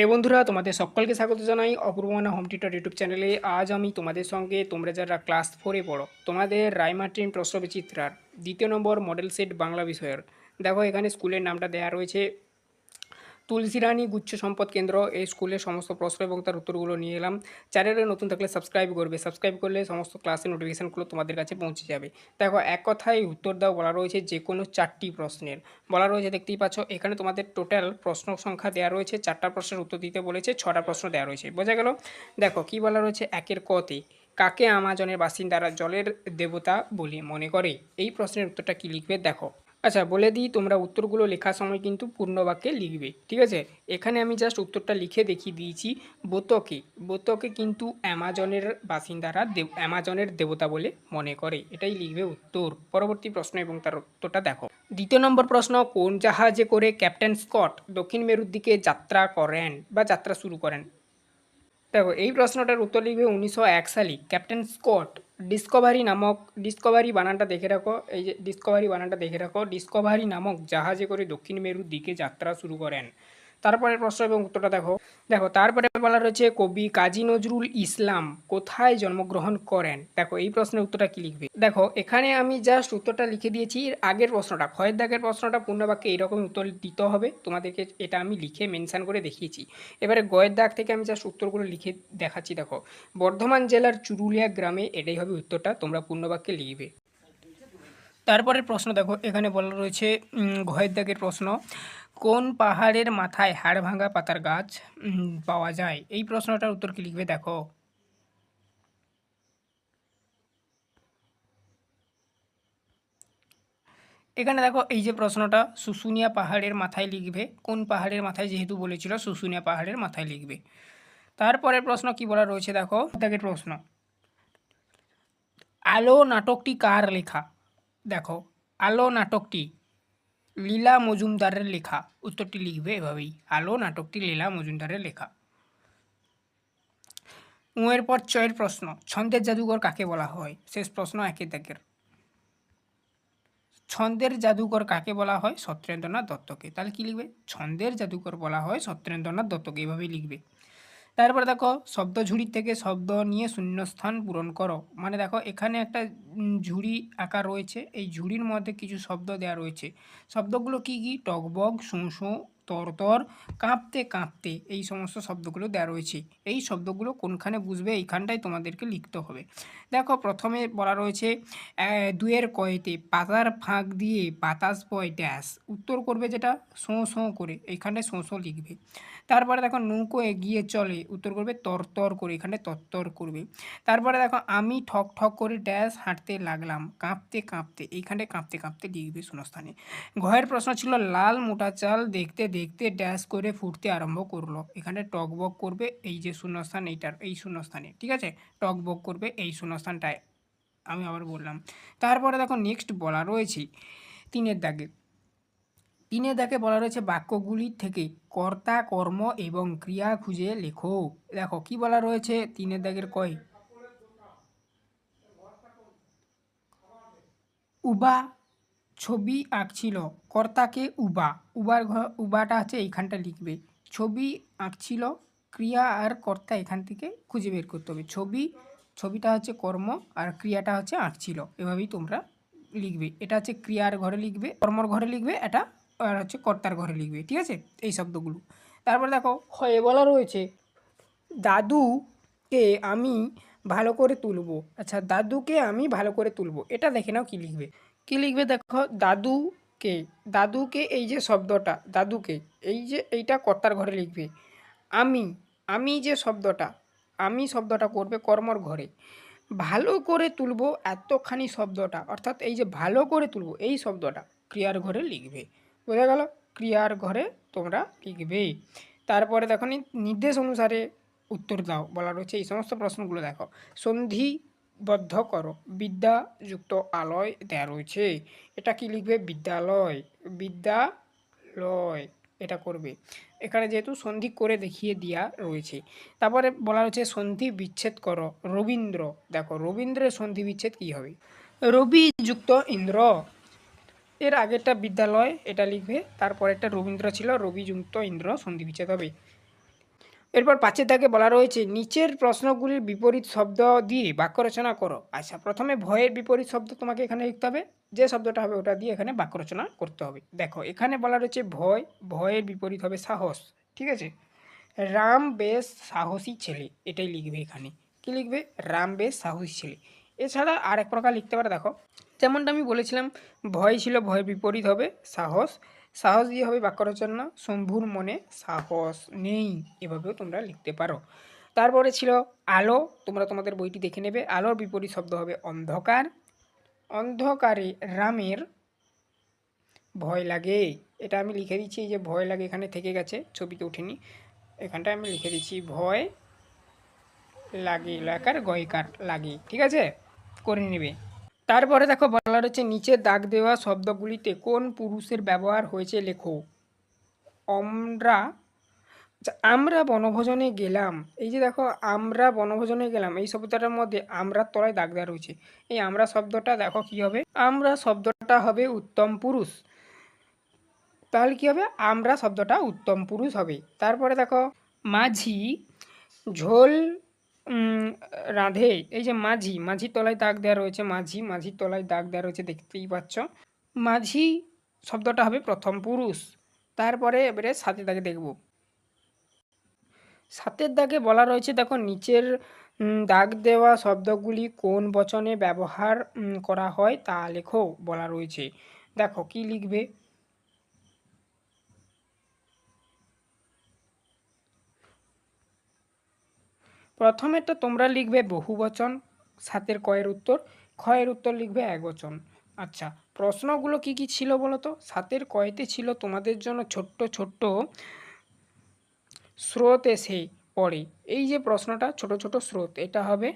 প্রিয় বন্ধুরা, তোমাদের সকলকে স্বাগত জানাই অপূর্বমানা হোম টিউটার ইউটিউব চ্যানেলে। আজ আমি তোমাদের সঙ্গে তোমরা যারা ক্লাস ফোরে পড়ো, তোমাদের রায়মার্টিন প্রশ্ন বিচিত্রার দ্বিতীয় নম্বর মডেল সেট বাংলা বিষয়ের। দেখো, এখানে স্কুলের নামটা দেওয়া রয়েছে তুলসীরানী গুচ্ছ সম্পদ কেন্দ্র এই স্কুলের সমস্ত প্রশ্ন এবং তার উত্তরগুলো নিয়ে এলাম। চ্যানেলে নতুন থাকলে সাবস্ক্রাইব করবে। সাবস্ক্রাইব করলে সমস্ত ক্লাসের নোটিফিকেশানগুলো তোমাদের কাছে পৌঁছে যাবে। দেখো, এক কথায় উত্তর দাও বলা রয়েছে যে কোনো চারটি প্রশ্নের। বলা রয়েছে, দেখতেই পাচ্ছ, এখানে তোমাদের টোটাল প্রশ্ন সংখ্যা দেওয়া রয়েছে। চারটা প্রশ্নের উত্তর দিতে বলেছে, ছটা প্রশ্ন দেওয়া রয়েছে। বোঝা গেল? দেখো, কি বলা রয়েছে? একের কতে, কাকে আমাজনের বাসিন্দারা জলের দেবতা বলে মনে করে? এই প্রশ্নের উত্তরটা কি লিখবে? দেখো আচ্ছা বলে দিই তোমরা উত্তরগুলো লেখার সময় কিন্তু পূর্ণ বাক্যে লিখবে, ঠিক আছে? এখানে আমি জাস্ট উত্তরটা লিখে দেখিয়ে দিয়েছি, বোতকে। বোতকে কিন্তু অ্যামাজনের বাসিন্দারা অ্যামাজনের দেবতা বলে মনে করে। এটাই লিখবে উত্তর। পরবর্তী প্রশ্ন এবং তার উত্তরটা দেখো। দ্বিতীয় নম্বর প্রশ্ন, কোন জাহাজে করে ক্যাপ্টেন স্কট দক্ষিণ মেরুর দিকে যাত্রা করেন বা যাত্রা শুরু করেন? দেখো, এই প্রশ্নটার উত্তর লিখবে উনিশশো এক সালে। ক্যাপ্টেন স্কট ডিসকভারি নামক ডিসকভারি বানানটা দেখে রাখো। এই যে ডিসকভারি বানানটা দেখে রাখো। ডিসকভারি নামক জাহাজে করে দক্ষিণ মেরুর দিকে যাত্রা শুরু করেন। তারপরে প্রশ্ন এবং উত্তরটা দেখো। দেখো, তারপরে বলা রয়েছে কবি কাজী নজরুল ইসলাম কোথায় জন্মগ্রহণ করেন? দেখো, এই প্রশ্নের উত্তরটা কি লিখবে? দেখো, এখানে আমি জাস্ট উত্তরটা লিখে দিয়েছি আগের প্রশ্নটা, ক্ষয়ের দাগের প্রশ্নটা, পূর্ণবাক্যে এইরকম উত্তর দিতে হবে। তোমাদেরকে এটা আমি লিখে মেনশান করে দেখিয়েছি। এবারে গয়ের দাগ থেকে আমি জাস্ট উত্তরগুলো লিখে দেখাচ্ছি, দেখো। বর্ধমান জেলার চুরুলিয়া গ্রামে এটাই হবে উত্তরটা, তোমরা পূর্ণবাক্যে লিখবে। তারপরের প্রশ্ন দেখো, এখানে বলা রয়েছে ঘয়ের দাগের প্রশ্ন। কোন পাহাড়ের মাথায় হাড় ভাঙা পাতার গাছ পাওয়া যায়? এই প্রশ্নটার উত্তর কি লিখবে দেখো? এখানে দেখো এই যে প্রশ্নটা, শুশুনিয়া পাহাড়ের মাথায় লিখবে। কোন পাহাড়ের মাথায় যেহেতু বলেছিল, শুশুনিয়া পাহাড়ের মাথায় লিখবে। তারপরের প্রশ্ন কি বলা রয়েছে দেখো? দাগের প্রশ্ন। আলো নাটকটি কার লেখা? দেখো, আলো নাটকটি লীলা মজুমদারের লেখা। উত্তরটি লিখবে এভাবেই, আলো নাটকটি লীলা মজুমদারের লেখা। উঁয়ের পর চয়ের প্রশ্ন, ছন্দের জাদুঘর কাকে বলা হয়? শেষ প্রশ্ন, একে দাগের ছন্দের জাদুকর কাকে বলা হয়? সত্যেন্দ্রনাথ দত্তকে। তাহলে কি লিখবে? ছন্দের জাদুকর বলা হয় সত্যেন্দ্রনাথ দত্তকে। এভাবেই লিখবে। তারপরে দেখো শব্দ ঝুড়ি থেকে শব্দ নিয়ে শূন্যস্থান পূরণ করো। মানে দেখো এখানে একটা ঝুড়ি আঁকা রয়েছে। এই ঝুড়ির মধ্যে কিছু শব্দ দেওয়া রয়েছে। শব্দগুলো কি কি? টকবক শুঁ তরতর, কাঁপতে কাঁপতে এই সমস্ত শব্দগুলো দেওয়া রয়েছে। এই শব্দগুলো কোনখানে বুঝবে এইখানটাই তোমাদেরকে লিখতে হবে। দেখো প্রথমে বলা রয়েছে দুয়ের কয়েতে পাতার ফাঁক দিয়ে বাতাস বয় ড্যাশ। উত্তর করবে যেটা, শোঁ শোঁ করে। এইখানটায় শোঁ শোঁ লিখবে। তারপরে দেখো নৌকো এগিয়ে চলে, উত্তর করবে তরতর করে, এখানে তরতর করবে। তারপরে দেখো আমি ঠক ঠক করে ড্যাশ হাঁটতে লাগলাম, কাঁপতে কাঁপতে, এইখানে কাঁপতে কাঁপতে লিখবে শূন্যস্থানে। ঘয়ের প্রশ্ন ছিল, লাল মোটা চাল দেখতে দেখতে ড্যাশ করে ফুটতে আরম্ভ করল। এখানে টকবক করবে, এই যে শূন্যস্থান এইটার, এই শূন্যস্থানে, ঠিক আছে? টকবক করবে, এই শূন্যস্থানটায়, আমি আবার বললাম। তারপরে দেখো নেক্সট বলা রয়েছে, তিনের দাগে তিনের দাগে বলা রয়েছে বাক্যগুলির থেকে কর্তা, কর্ম এবং ক্রিয়া খুঁজে লেখো। দেখো, কি বলা রয়েছে? তিনের দাগের কয়? উবা ছবি আঁকছিল। কর্তাকে উবা। উবার উবাটা হচ্ছে এইখানটা লিখবে। ছবি আঁকছিল, ক্রিয়া আর কর্তা এখান থেকে খুঁজে বের করতে হবে। ছবি, ছবিটা হচ্ছে কর্ম আর ক্রিয়াটা হচ্ছে আঁকছিল। এভাবেই তোমরা লিখবে। এটা হচ্ছে ক্রিয়ার ঘরে লিখবে, কর্মর ঘরে লিখবে, এটা আর হচ্ছে কর্তার ঘরে লিখবে ঠিক আছে? এই শব্দগুলো। তারপর দেখো হয়ে বলা রয়েছে। দাদুকে আমি ভালো করে তুলবো। আচ্ছা দাদুকে আমি ভালো করে তুলবো। এটা দেখে নাও কি লিখবে। কি লিখবে দেখো? দাদুকে। দাদুকে এই যে শব্দটা দাদুকে এই যে এইটা কর্তার ঘরে লিখবে। আমি আমি যে শব্দটা আমি শব্দটা করবে কর্মর ঘরে। ভালো করে তুলবো এতখানি শব্দটা অর্থাৎ এই যে ভালো করে তুলবো এই শব্দটা ক্রিয়ার ঘরে লিখবে। বোঝা গেল, ক্রিয়ার ঘরে তোমরা লিখবে। তারপরে দেখো নির্দেশ অনুসারে উত্তর দাও। বলা রয়েছে, এই সমস্ত প্রশ্নগুলো দেখো। সন্ধিবদ্ধ করো। বিদ্যাযুক্ত আলয় দেওয়া রয়েছে। এটা কি লিখবে? বিদ্যালয়। বিদ্যালয়। এটা করবে। এখানে যেহেতু সন্ধি করে দেখিয়ে দেওয়া রয়েছে। তারপরে বলা রয়েছে, সন্ধি বিচ্ছেদ করো। রবীন্দ্র, দেখো, রবীন্দ্রের সন্ধি বিচ্ছেদ কী হবে? রবি যুক্ত ইন্দ্র। এর আগেরটা বিদ্যালয়, এটা লিখবে। তারপর একটা রবীন্দ্র ছিল রবি যুক্ত ইন্দ্র সন্ধি বিচ্ছেদ হবে। এরপর পাঁচের দাগে বলা রয়েছে, নিচের প্রশ্নগুলির বিপরীত শব্দ দিয়ে বাক্য রচনা করো। আচ্ছা প্রথমে ভয়ের বিপরীত শব্দ তোমাকে এখানে লিখতে হবে। যে শব্দটা হবে ওটা দিয়ে এখানে বাক্য রচনা করতে হবে। দেখো, এখানে বলা রয়েছে, ভয়, ভয়ের বিপরীত হবে সাহস। ঠিক আছে? রাম বেশ সাহসী ছেলে, এটাই লিখবে এখানে। কি লিখবে? রাম বেশ সাহসী ছেলে। এছাড়া আর এক প্রকার লিখতে পারে, দেখো। যেমনটা আমি বলেছিলাম, ভয় ছিল ভয়ের বিপরীত হবে, সাহস। সাহস দিয়ে হবে বাক্য রচনা শম্ভুর মনে সাহস নেই। এভাবেও তোমরা লিখতে পারো। তারপরে ছিল আলো, তোমরা তোমাদের বইটি দেখে নেবে। আলোর বিপরীত শব্দ হবে অন্ধকার। অন্ধকারে রামের ভয় লাগে। এটা আমি লিখে দিচ্ছি যে ভয় লাগে এখানে থেকে গেছে, ছবিতে ওঠেনি। এখানটায় আমি লিখে দিচ্ছি, ভয় লাগে লাকার গয়কার লাগে। ঠিক আছে? করে নেবে। তারপরে দেখো বলা রয়েছে নিচে দাগ দেওয়া শব্দগুলিতে কোন পুরুষের ব্যবহার হয়েছে? লেখো। আমরা আচ্ছা, আমরা বনভোজনে গেলাম। এই যে দেখো আমরা বনভোজনে গেলাম। এই শব্দটার মধ্যে আমরা তলায় দাগ দেওয়া রয়েছে। এই আমরা শব্দটা দেখো কি হবে? আমরা শব্দটা হবে উত্তম পুরুষ। তাহলে কি হবে? আমরা শব্দটা উত্তম পুরুষ হবে। তারপরে দেখো মাঝি ঝোল রাঁধে, এই যে মাঝি, মাঝির তলায় দাগ দেওয়া রয়েছে, মাঝি, মাঝির তলায় দাগ দেওয়া রয়েছে, দেখতেই পাচ্ছ। মাঝি শব্দটা হবে প্রথম পুরুষ, তারপরে এবারে সাথে দাগে দেখব। সাতের দাগে বলা রয়েছে, দেখো, নিচের দাগ দেওয়া শব্দগুলি কোন বচনে ব্যবহার করা হয় তা লেখো বলা রয়েছে। দেখো, কি লিখবে? প্রথমেরটা তোমরা লিখবে বহু বচন সাতের কয়ের উত্তর, ক্ষয়ের উত্তর লিখবে এক বচন আচ্ছা প্রশ্নগুলো কি কি ছিল বলো তো সাতের কয়েতে ছিল তোমাদের জন্য ছোট্ট ছোট্ট স্রোত এসে পড়ে। এই যে প্রশ্নটা, ছোট ছোট স্রোত, এটা হবে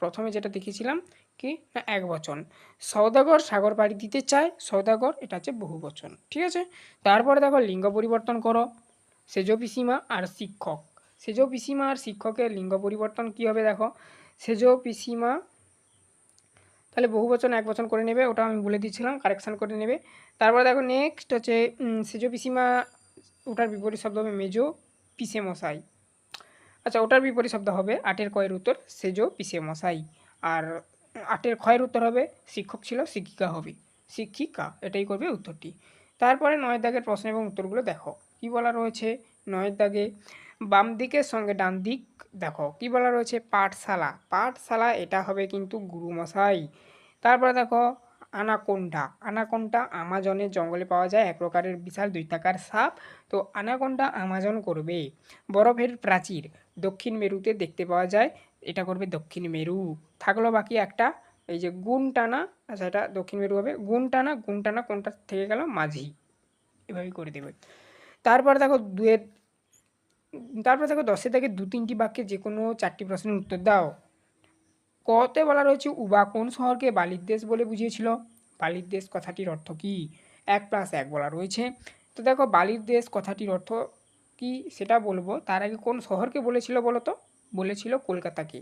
প্রথমে যেটা দেখেছিলাম কি? না এক বচন সৌদাগর সাগর পাড়ি দিতে চায়, সৌদাগর এটা হচ্ছে বহু বচন ঠিক আছে? তারপরে দেখো লিঙ্গ পরিবর্তন করো সেজ পিসিমা আর শিক্ষক। সেজ পিসিমা আর শিক্ষকের লিঙ্গ পরিবর্তন কী হবে দেখো? সেজ পিসিমা, তাহলে বহু বচন, এক বচন করে নেবে ওটা আমি বলে দিচ্ছিলাম কারেকশান করে নেবে। তারপরে দেখো নেক্সট হচ্ছে সেজ পিসিমা, ওটার বিপরীত শব্দ হবে মেজো পিসে মশাই। আচ্ছা ওটার বিপরীত শব্দ হবে আটের কয়ের উত্তর, সেজো পিসে মশাই। আর আটের ক্ষয়ের উত্তর হবে শিক্ষক ছিল, শিক্ষিকা হবে। শিক্ষিকা, এটাই করবে উত্তরটি। তারপরে নয় দাগের প্রশ্ন এবং উত্তরগুলো দেখো। কি বলা রয়েছে? নয়ের দাগে বাম দিকের সঙ্গে ডান দিক, দেখো, কি বলা রয়েছে? পাঠশালা। পাঠশালা, এটা হবে কিন্তু গুরুমশাই। তারপরে দেখো, আনাকোন্ডা। আনাকোন্ডা আমাজনের জঙ্গলে পাওয়া যায়, এক প্রকারের বিশাল দৈত্যাকার সাপ। তো আনাকোন্ডা আমাজন করবে। বরফের প্রাচীর, দক্ষিণ মেরুতে দেখতে পাওয়া যায়, এটা করবে দক্ষিণ মেরু। থাকল বাকি একটা, এই যে গুণ টানা আচ্ছা এটা দক্ষিণ মেরু হবে। গুণ টানা গুণ টানা কোনটা থেকে গেল? মাঝি। এভাবেই করে দেবে। তারপর দেখো, দুয়ের তারপরে দেখো দশে থেকে দু তিনটি বাক্যে যে কোনো চারটি প্রশ্নের উত্তর দাও। কতে বলা রয়েছে, উবা কোন শহরকে বালির দেশ বলে বুঝিয়েছিল? বালির দেশ কথাটির অর্থ কি? এক প্লাস এক বলা রয়েছে। তো দেখো, বালির দেশ কথাটির অর্থ কি সেটা বলব। তার আগে কোন শহরকে বলেছিল বলো তো? বলেছিল কলকাতাকে।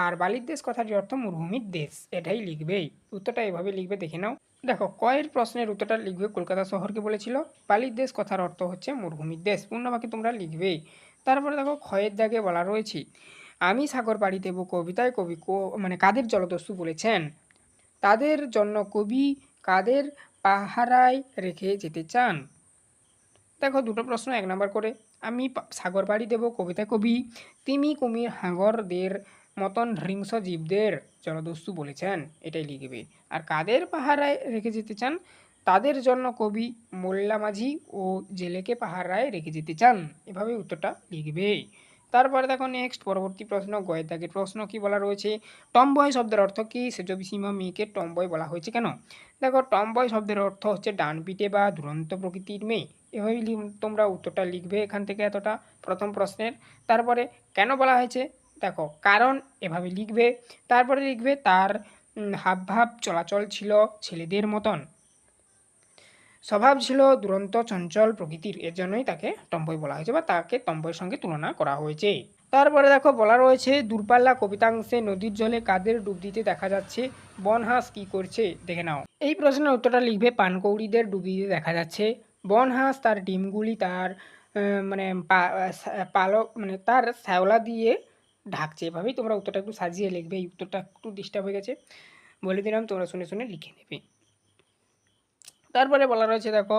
আর বালির দেশ কথাটির অর্থ মরুভূমির দেশ, এটাই লিখবেই উত্তরটা এভাবে লিখবে, দেখে নাও। দেখো, কয়ের প্রশ্নের উত্তরটা লিখবে কলকাতা শহরকে বলেছিল। বালির দেশ কথার অর্থ হচ্ছে মরুভূমির দেশ। পূর্ণবাক্যে তোমরা লিখবেই। তারপরে দেখো, ক্ষয়ের দাগে বলা রয়েছে, আমি সাগর পাড়ি দেব কবিতায় কবি মানে কাদের জলদস্যু বলেছেন? তাদের জন্য কবি কাদের পাহারায় রেখে যেতে চান? দেখো, দুটো প্রশ্ন এক নম্বর করে, আমি সাগর পাড়ি দেব কবিতা কবি, তিমি কুমির হাঙরদের মতন হিংস্র জীবদের জলদস্যু বলেছেন, এটাই লিখবে। আর কাদের পাহারায় রেখে যেতে চান? তাদের জন্য কবি মোল্লা মাঝি ও জেলেকে পাহারায় রেখে যেতে চান এভাবে উত্তরটা লিখবে। তারপরে দেখো নেক্সট পরবর্তী প্রশ্ন গয়ের দাগের প্রশ্ন কি বলা রয়েছে? টমবয় শব্দের অর্থ কি? সেজবিসীমা মেয়েকে টমবয় বলা হয়েছে কেন? দেখো, টমবয় শব্দের অর্থ হচ্ছে ডান পিটে বা দুরন্ত প্রকৃতির মেয়ে। এভাবেই তোমরা উত্তরটা লিখবে এখান থেকে এতটা প্রথম প্রশ্নের। তারপরে কেন বলা হয়েছে? দেখো, কারণ এভাবে লিখবে, তারপরে লিখবে তার হাবভাব চলাচল ছিল ছেলেদের মতন। স্বভাব ছিল দুরন্ত, চঞ্চল প্রকৃতির, এর জন্যই তাকে টম্বই বলা হয়েছে বা তাকে টম্বইয়ের সঙ্গে তুলনা করা হয়েছে। তারপরে দেখো, বলা রয়েছে, দূরপাল্লা কবিতাংশে নদীর জলে কাদের ডুব দিতে দেখা যাচ্ছে, বনহাঁস কি করছে, দেখে নাও। এই প্রশ্নের উত্তরটা লিখবে পানকৌড়িদের ডুব দিতে দেখা যাচ্ছে। বনহাঁস তার ডিমগুলি তার মানে পালক মানে তার শ্যাওলা দিয়ে ঢাকছে, এভাবেই তোমরা উত্তরটা একটু সাজিয়ে লিখবে, এই উত্তরটা একটু ডিস্টার্ব হয়ে গেছে। বলে দিলাম, তোমরা শুনে শুনে লিখে নেবে। তারপরে বলা রয়েছে, দেখো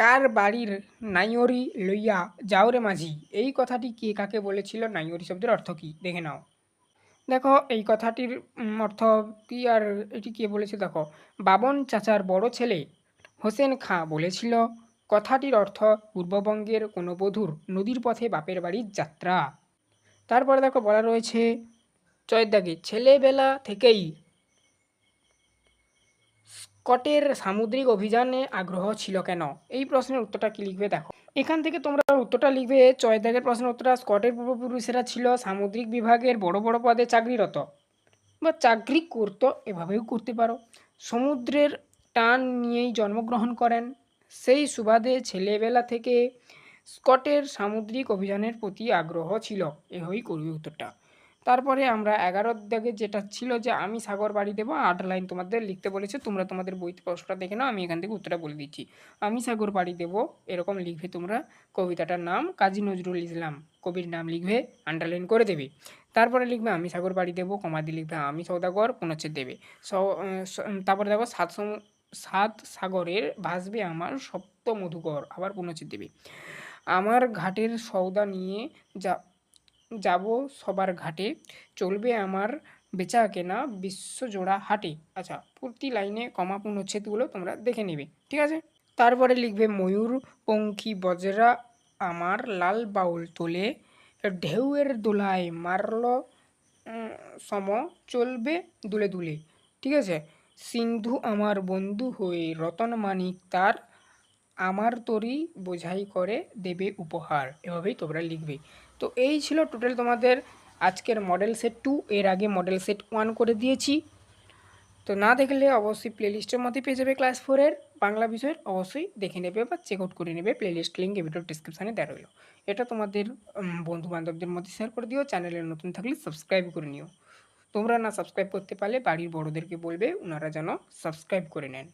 কার বাড়ির নাইয়রি লইয়া যাওরে মাঝি? এই কথাটি কে কাকে বলেছিল? নাইয়রি শব্দের অর্থ কী? দেখে নাও। দেখো, এই কথাটির অর্থ কী আর এটি কে বলেছে? দেখো, বাবন চাচার বড় ছেলে হোসেন খাঁ বলেছিল কথাটির অর্থ পূর্ববঙ্গের কোনো বধূর নদীর পথে বাপের বাড়ির যাত্রা। তারপরে দেখো বলা রয়েছে চয়ের দাগে ছেলেবেলা থেকেই স্কটের সামুদ্রিক অভিযানে আগ্রহ ছিল কেন? এই প্রশ্নের উত্তরটা কি লিখবে দেখো। এখান থেকে তোমরা উত্তরটা লিখবে চয়দাগের প্রশ্নের উত্তরটা স্কটের পূর্বপুরুষেরা ছিল, সামুদ্রিক বিভাগের বড় বড় পদে চাকরিরত। বা চাকরি করতো, এভাবেও করতে পারো। সমুদ্রের টান নিয়েই জন্মগ্রহণ করেন। সেই সুবাদে ছেলেবেলা থেকে স্কটের সামুদ্রিক অভিযানের প্রতি আগ্রহ ছিল। এভাবেই করবে উত্তরটা। তারপরে আমরা এগারোর দাগে যেটা ছিল যে, আমি সাগর বাড়ি দেবো, আট লাইন তোমাদের লিখতে বলেছে, তোমরা তোমাদের বইতে প্রশ্নটা দেখে নাও, আমি এখান থেকে উত্তরটা বলে দিচ্ছি। আমি সাগর বাড়ি দেবো, এরকম লিখবে তোমরা, কবিতাটার নাম কাজী নজরুল ইসলাম। কবির নাম লিখবে আন্ডারলাইন করে দেবে। তারপরে লিখবে, আমি সাগর বাড়ি দেবো, কমাদি লিখবে, আমি সৌদাগর, পুনচ্ছেদ দেবে। স- তারপরে দেখো সাত সাত সাগরের ভাসবে আমার সপ্ত মধুকর আবার পুনচ্ছেদ দেবে আমার ঘাটের সৌদা নিয়ে যা, যাব সবার ঘাটে, চলবে আমার বেচা কেনা বিশ্বজোড়া হাটে। আচ্ছা প্রতি লাইনে কমা পূর্ণচ্ছেদগুলো তোমরা দেখে নেবে, ঠিক আছে? তারপরে লিখবে, ময়ূর পঙ্খী বজরা আমার লাল বাউল তোলে, ঢেউয়ের দোলায় মারল সম চলবে দুলে দুলে, ঠিক আছে? সিন্ধু আমার বন্ধু হয়ে রতন মানিক তার আমার তরি বোঝাই করে দেবে উপহার। এভাবেই তোমরা লিখবে। তো এই ছিল টোটাল তোমাদের আজকের মডেল সেট টু এর আগে মডেল সেট ওয়ান করে দিয়েছি। তো না দেখলে অবশ্যই প্লেলিস্টের মধ্যে পেয়ে যাবে ক্লাস ফোরের বাংলা বিষয়ের অবশ্যই দেখে নেবে বা চেক আউট করে নেবে। প্লেলিস্ট লিঙ্ক এই ভিডিও ডিসক্রিপশানে দেওয়া রইল। এটা তোমাদের বন্ধু বান্ধবদের মধ্যে শেয়ার করে দিও। চ্যানেলে নতুন থাকলে সাবস্ক্রাইব করে নিও। তোমরা না সাবস্ক্রাইব করতে পারলে বাড়ির বড়োদেরকে বলবে ওনারা যেন সাবস্ক্রাইব করে নেন।